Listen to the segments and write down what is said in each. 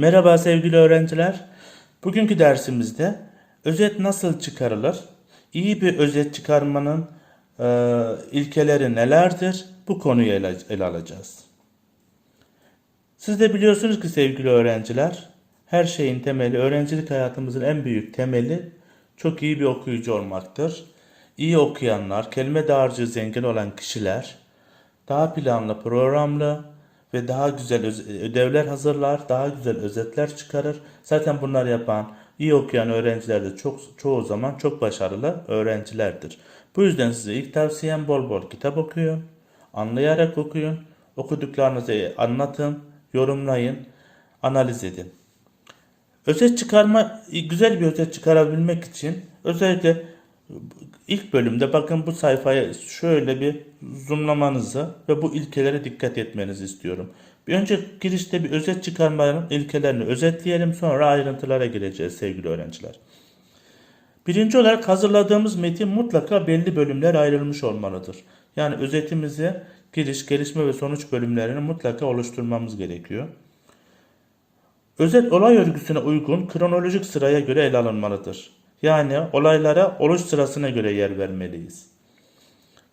Merhaba sevgili öğrenciler. Bugünkü dersimizde özet nasıl çıkarılır? İyi bir özet çıkarmanın e, ilkeleri nelerdir? Bu konuyu ele, ele alacağız. Siz de biliyorsunuz ki sevgili öğrenciler, her şeyin temeli, öğrencilik hayatımızın en büyük temeli çok iyi bir okuyucu olmaktır. İyi okuyanlar, kelime dağarcığı zengin olan kişiler daha planlı, programlı ve daha güzel ödevler hazırlar, daha güzel özetler çıkarır. Zaten bunları yapan, iyi okuyan öğrenciler de çok çoğu zaman çok başarılı öğrencilerdir. Bu yüzden size ilk tavsiyem bol bol kitap okuyun, anlayarak okuyun, okuduklarınızı anlatın, yorumlayın, analiz edin. Özet çıkarma, güzel bir özet çıkarabilmek için özellikle ilk bölümde bakın bu sayfaya şöyle bir zoomlamanızı ve bu ilkelere dikkat etmenizi istiyorum. Bir önce girişte bir özet çıkarmanın ilkelerini özetleyelim sonra ayrıntılara gireceğiz sevgili öğrenciler. Birinci olarak hazırladığımız metin mutlaka belli bölümler ayrılmış olmalıdır. Yani özetimizi giriş, gelişme ve sonuç bölümlerini mutlaka oluşturmamız gerekiyor. Özet olay örgüsüne uygun kronolojik sıraya göre ele alınmalıdır. Yani olaylara oluş sırasına göre yer vermeliyiz.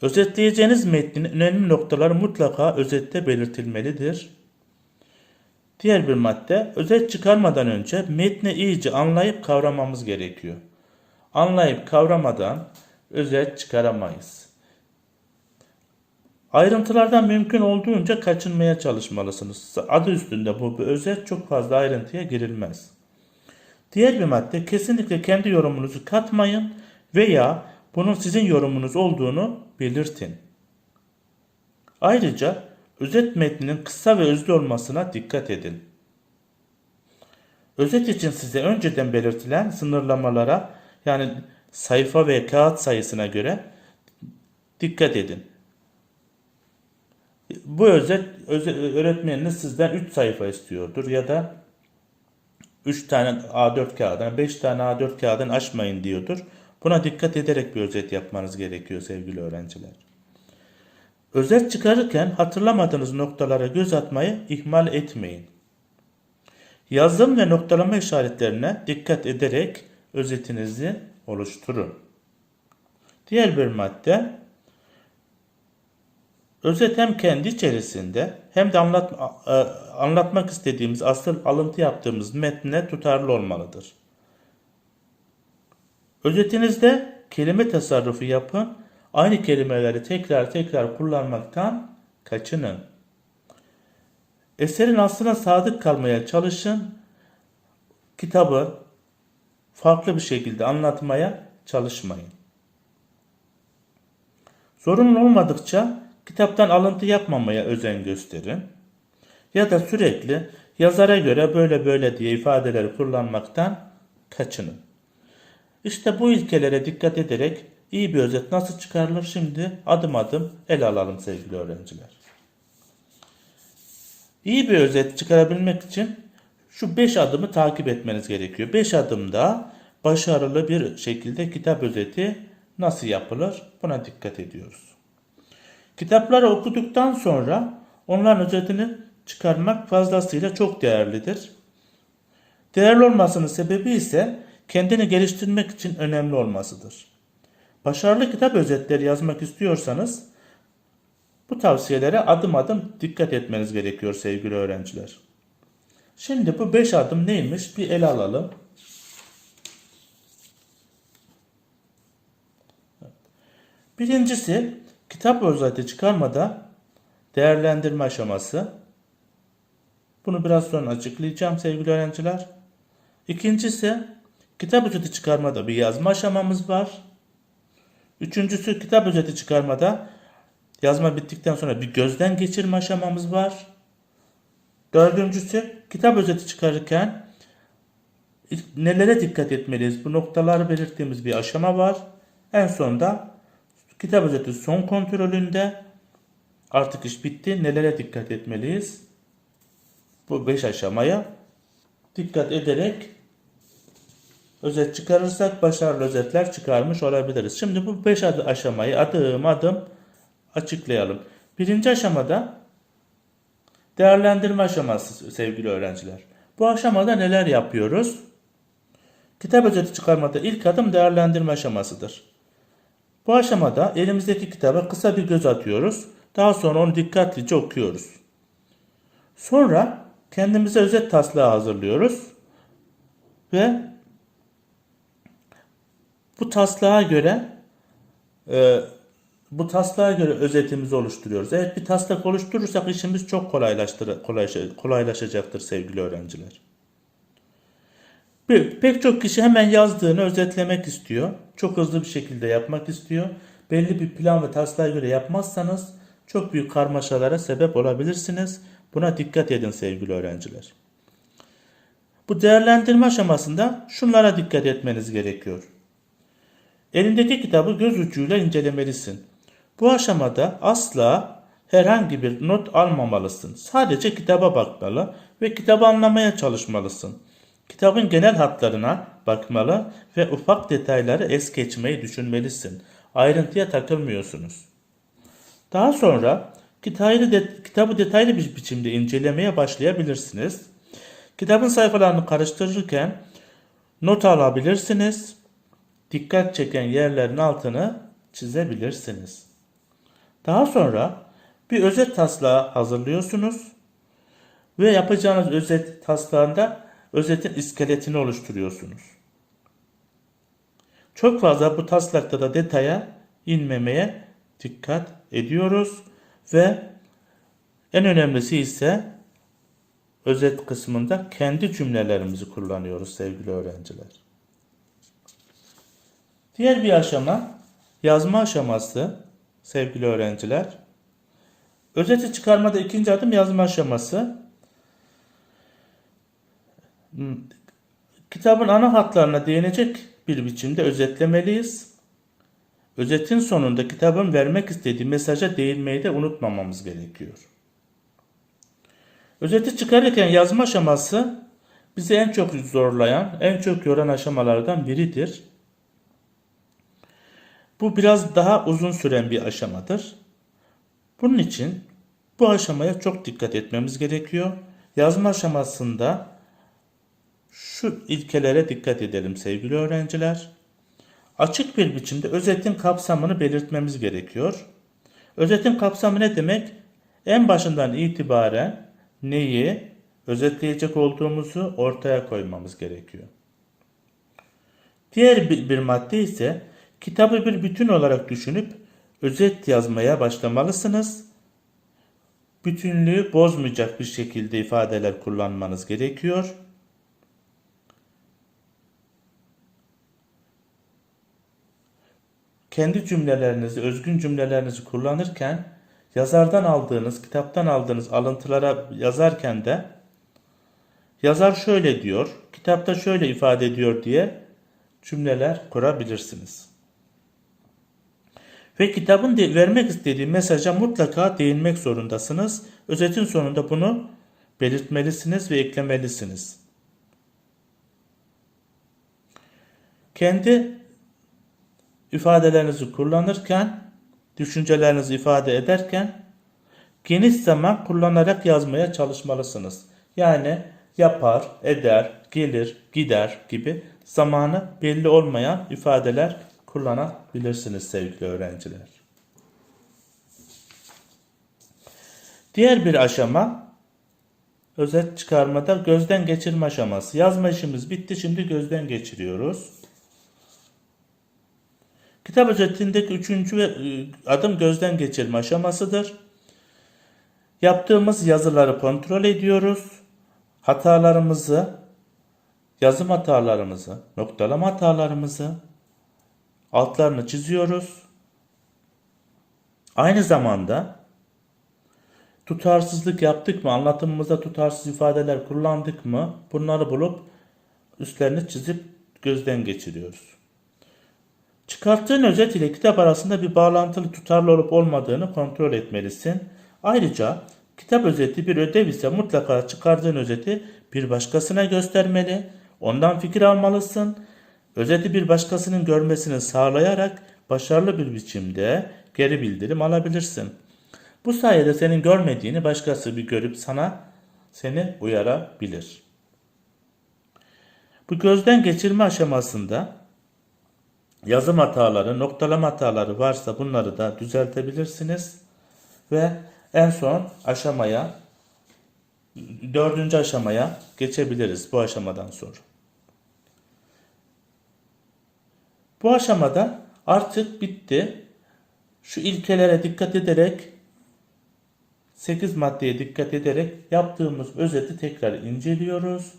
Özetleyeceğiniz metnin önemli noktaları mutlaka özette belirtilmelidir. Diğer bir madde, özet çıkarmadan önce metni iyice anlayıp kavramamız gerekiyor. Anlayıp kavramadan özet çıkaramayız. Ayrıntılardan mümkün olduğunca kaçınmaya çalışmalısınız. Adı üstünde bu bir özet çok fazla ayrıntıya girilmez. Diğer bir madde kesinlikle kendi yorumunuzu katmayın veya bunun sizin yorumunuz olduğunu belirtin. Ayrıca özet metninin kısa ve özlü olmasına dikkat edin. Özet için size önceden belirtilen sınırlamalara yani sayfa ve kağıt sayısına göre dikkat edin. Bu özet, özet öğretmeniniz sizden 3 sayfa istiyordur ya da 3 tane A4 kağıdını 5 tane A4 kağıdını aşmayın diyordur. Buna dikkat ederek bir özet yapmanız gerekiyor sevgili öğrenciler. Özet çıkarırken hatırlamadığınız noktalara göz atmayı ihmal etmeyin. Yazım ve noktalama işaretlerine dikkat ederek özetinizi oluşturun. Diğer bir madde Özet hem kendi içerisinde hem de anlat, e, anlatmak istediğimiz asıl alıntı yaptığımız metne tutarlı olmalıdır. Özetinizde kelime tasarrufu yapın, aynı kelimeleri tekrar tekrar kullanmaktan kaçının. Eserin aslına sadık kalmaya çalışın, kitabı farklı bir şekilde anlatmaya çalışmayın. Sorun olmadıkça kitaptan alıntı yapmamaya özen gösterin. Ya da sürekli yazara göre böyle böyle diye ifadeleri kullanmaktan kaçının. İşte bu ilkelere dikkat ederek iyi bir özet nasıl çıkarılır şimdi adım adım ele alalım sevgili öğrenciler. İyi bir özet çıkarabilmek için şu 5 adımı takip etmeniz gerekiyor. 5 adımda başarılı bir şekilde kitap özeti nasıl yapılır buna dikkat ediyoruz. Kitapları okuduktan sonra onların özetini çıkarmak fazlasıyla çok değerlidir. Değerli olmasının sebebi ise kendini geliştirmek için önemli olmasıdır. Başarılı kitap özetleri yazmak istiyorsanız bu tavsiyelere adım adım dikkat etmeniz gerekiyor sevgili öğrenciler. Şimdi bu 5 adım neymiş bir ele alalım. Birincisi kitap özeti çıkarmada değerlendirme aşaması. Bunu biraz sonra açıklayacağım sevgili öğrenciler. İkincisi kitap özeti çıkarmada bir yazma aşamamız var. Üçüncüsü kitap özeti çıkarmada yazma bittikten sonra bir gözden geçirme aşamamız var. Dördüncüsü kitap özeti çıkarırken nelere dikkat etmeliyiz? Bu noktaları belirttiğimiz bir aşama var. En sonunda kitap özeti son kontrolünde artık iş bitti. Nelere dikkat etmeliyiz? Bu 5 aşamaya dikkat ederek özet çıkarırsak başarılı özetler çıkarmış olabiliriz. Şimdi bu 5 aşamayı adım adım açıklayalım. Birinci aşamada değerlendirme aşaması sevgili öğrenciler. Bu aşamada neler yapıyoruz? Kitap özeti çıkarmada ilk adım değerlendirme aşamasıdır. Bu aşamada elimizdeki kitaba kısa bir göz atıyoruz. Daha sonra onu dikkatlice okuyoruz. Sonra kendimize özet taslağı hazırlıyoruz. Ve bu taslağa göre e, bu taslağa göre özetimizi oluşturuyoruz. Evet bir taslak oluşturursak işimiz çok kolaylaştır, kolaylaşa- kolaylaşacaktır sevgili öğrenciler. Pek çok kişi hemen yazdığını özetlemek istiyor. Çok hızlı bir şekilde yapmak istiyor. Belli bir plan ve taslağa göre yapmazsanız çok büyük karmaşalara sebep olabilirsiniz. Buna dikkat edin sevgili öğrenciler. Bu değerlendirme aşamasında şunlara dikkat etmeniz gerekiyor. Elindeki kitabı göz ucuyla incelemelisin. Bu aşamada asla herhangi bir not almamalısın. Sadece kitaba bakmalı ve kitabı anlamaya çalışmalısın. Kitabın genel hatlarına bakmalı ve ufak detayları es geçmeyi düşünmelisin. Ayrıntıya takılmıyorsunuz. Daha sonra kitabı, de- kitabı detaylı bir biçimde incelemeye başlayabilirsiniz. Kitabın sayfalarını karıştırırken not alabilirsiniz. Dikkat çeken yerlerin altını çizebilirsiniz. Daha sonra bir özet taslağı hazırlıyorsunuz ve yapacağınız özet taslağında özetin iskeletini oluşturuyorsunuz. Çok fazla bu taslakta da detaya inmemeye dikkat ediyoruz ve en önemlisi ise özet kısmında kendi cümlelerimizi kullanıyoruz sevgili öğrenciler. Diğer bir aşama yazma aşaması sevgili öğrenciler. Özeti çıkarmada ikinci adım yazma aşaması. Hmm, Kitabın ana hatlarına değinecek bir biçimde özetlemeliyiz. Özetin sonunda kitabın vermek istediği mesaja değinmeyi de unutmamamız gerekiyor. Özeti çıkarırken yazma aşaması bizi en çok zorlayan, en çok yoran aşamalardan biridir. Bu biraz daha uzun süren bir aşamadır. Bunun için bu aşamaya çok dikkat etmemiz gerekiyor. Yazma aşamasında şu ilkelere dikkat edelim sevgili öğrenciler. Açık bir biçimde özetin kapsamını belirtmemiz gerekiyor. Özetin kapsamı ne demek? En başından itibaren neyi özetleyecek olduğumuzu ortaya koymamız gerekiyor. Diğer bir, madde ise kitabı bir bütün olarak düşünüp özet yazmaya başlamalısınız. Bütünlüğü bozmayacak bir şekilde ifadeler kullanmanız gerekiyor. Kendi cümlelerinizi, özgün cümlelerinizi kullanırken yazardan aldığınız, kitaptan aldığınız alıntılara yazarken de yazar şöyle diyor, kitapta şöyle ifade ediyor diye cümleler kurabilirsiniz. Ve kitabın de- vermek istediği mesaja mutlaka değinmek zorundasınız. Özetin sonunda bunu belirtmelisiniz ve eklemelisiniz. Kendi ifadelerinizi kullanırken, düşüncelerinizi ifade ederken geniş zaman kullanarak yazmaya çalışmalısınız. Yani yapar, eder, gelir, gider gibi zamanı belli olmayan ifadeler kullanabilirsiniz sevgili öğrenciler. Diğer bir aşama özet çıkarmada gözden geçirme aşaması. Yazma işimiz bitti şimdi gözden geçiriyoruz. Kitap özetindeki üçüncü e, adım gözden geçirme aşamasıdır. Yaptığımız yazıları kontrol ediyoruz. Hatalarımızı, yazım hatalarımızı, noktalama hatalarımızı, altlarını çiziyoruz. Aynı zamanda tutarsızlık yaptık mı, anlatımımızda tutarsız ifadeler kullandık mı bunları bulup üstlerini çizip gözden geçiriyoruz. Çıkarttığın özet ile kitap arasında bir bağlantılı tutarlı olup olmadığını kontrol etmelisin. Ayrıca kitap özeti bir ödev ise mutlaka çıkardığın özeti bir başkasına göstermeli. Ondan fikir almalısın. Özeti bir başkasının görmesini sağlayarak başarılı bir biçimde geri bildirim alabilirsin. Bu sayede senin görmediğini başkası bir görüp sana seni uyarabilir. Bu gözden geçirme aşamasında yazım hataları, noktalama hataları varsa bunları da düzeltebilirsiniz. Ve en son aşamaya, dördüncü aşamaya geçebiliriz bu aşamadan sonra. Bu aşamada artık bitti. Şu ilkelere dikkat ederek 8 maddeye dikkat ederek yaptığımız özeti tekrar inceliyoruz.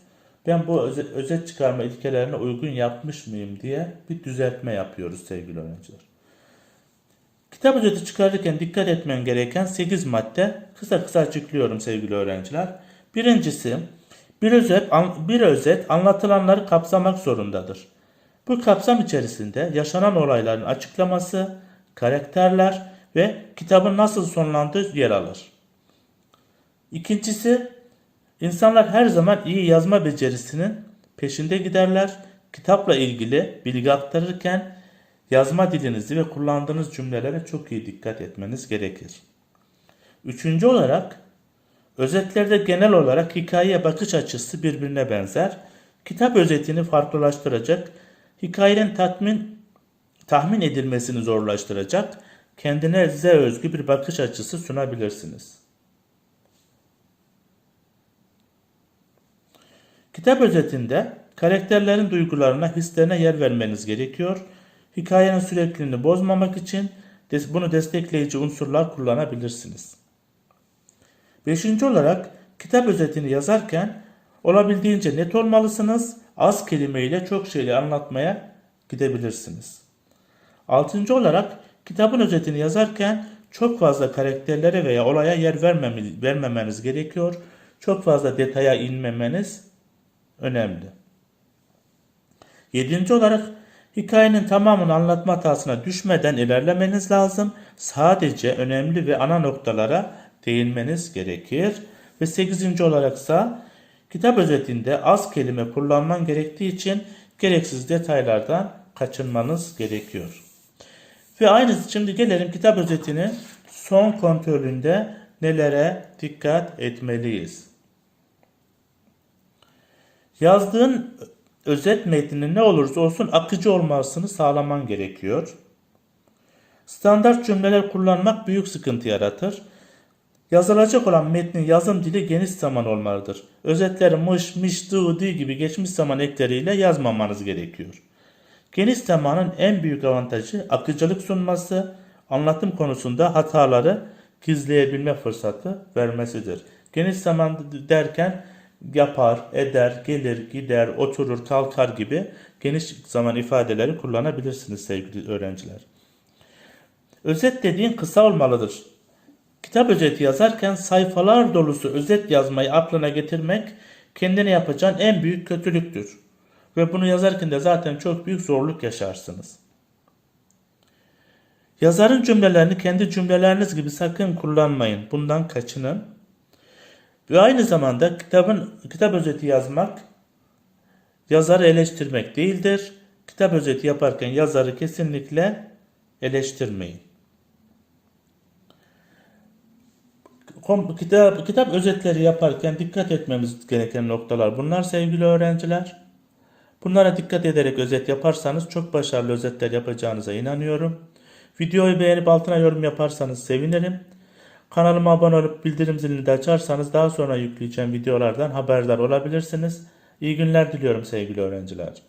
Ben bu özet, çıkarma ilkelerine uygun yapmış mıyım diye bir düzeltme yapıyoruz sevgili öğrenciler. Kitap özeti çıkarırken dikkat etmen gereken 8 madde kısa kısa açıklıyorum sevgili öğrenciler. Birincisi bir özet, bir özet anlatılanları kapsamak zorundadır. Bu kapsam içerisinde yaşanan olayların açıklaması, karakterler ve kitabın nasıl sonlandığı yer alır. İkincisi, insanlar her zaman iyi yazma becerisinin peşinde giderler. Kitapla ilgili bilgi aktarırken yazma dilinizi ve kullandığınız cümlelere çok iyi dikkat etmeniz gerekir. Üçüncü olarak, özetlerde genel olarak hikayeye bakış açısı birbirine benzer. Kitap özetini farklılaştıracak, hikayenin tatmin tahmin edilmesini zorlaştıracak, kendine size özgü bir bakış açısı sunabilirsiniz. Kitap özetinde karakterlerin duygularına, hislerine yer vermeniz gerekiyor. Hikayenin sürekliliğini bozmamak için bunu destekleyici unsurlar kullanabilirsiniz. Beşinci olarak kitap özetini yazarken olabildiğince net olmalısınız. Az kelimeyle çok şeyi anlatmaya gidebilirsiniz. Altıncı olarak kitabın özetini yazarken çok fazla karakterlere veya olaya yer vermemeniz gerekiyor. Çok fazla detaya inmemeniz önemli. Yedinci olarak hikayenin tamamını anlatma hatasına düşmeden ilerlemeniz lazım. Sadece önemli ve ana noktalara değinmeniz gerekir. Ve sekizinci olaraksa kitap özetinde az kelime kullanman gerektiği için gereksiz detaylardan kaçınmanız gerekiyor. Ve aynı şimdi gelelim kitap özetini son kontrolünde nelere dikkat etmeliyiz. Yazdığın özet metninin ne olursa olsun akıcı olmasını sağlaman gerekiyor. Standart cümleler kullanmak büyük sıkıntı yaratır. Yazılacak olan metnin yazım dili geniş zaman olmalıdır. Özetleri mış, mış, dı, di gibi geçmiş zaman ekleriyle yazmamanız gerekiyor. Geniş zamanın en büyük avantajı akıcılık sunması, anlatım konusunda hataları gizleyebilme fırsatı vermesidir. Geniş zaman derken yapar, eder, gelir, gider, oturur, kalkar gibi geniş zaman ifadeleri kullanabilirsiniz sevgili öğrenciler. Özet dediğin kısa olmalıdır. Kitap özeti yazarken sayfalar dolusu özet yazmayı aklına getirmek kendine yapacağın en büyük kötülüktür. Ve bunu yazarken de zaten çok büyük zorluk yaşarsınız. Yazarın cümlelerini kendi cümleleriniz gibi sakın kullanmayın. Bundan kaçının. Ve aynı zamanda kitabın kitap özeti yazmak yazarı eleştirmek değildir. Kitap özeti yaparken yazarı kesinlikle eleştirmeyin. Kitap, kitap özetleri yaparken dikkat etmemiz gereken noktalar bunlar sevgili öğrenciler. Bunlara dikkat ederek özet yaparsanız çok başarılı özetler yapacağınıza inanıyorum. Videoyu beğenip altına yorum yaparsanız sevinirim. Kanalıma abone olup bildirim zilini de açarsanız daha sonra yükleyeceğim videolardan haberdar olabilirsiniz. İyi günler diliyorum sevgili öğrenciler.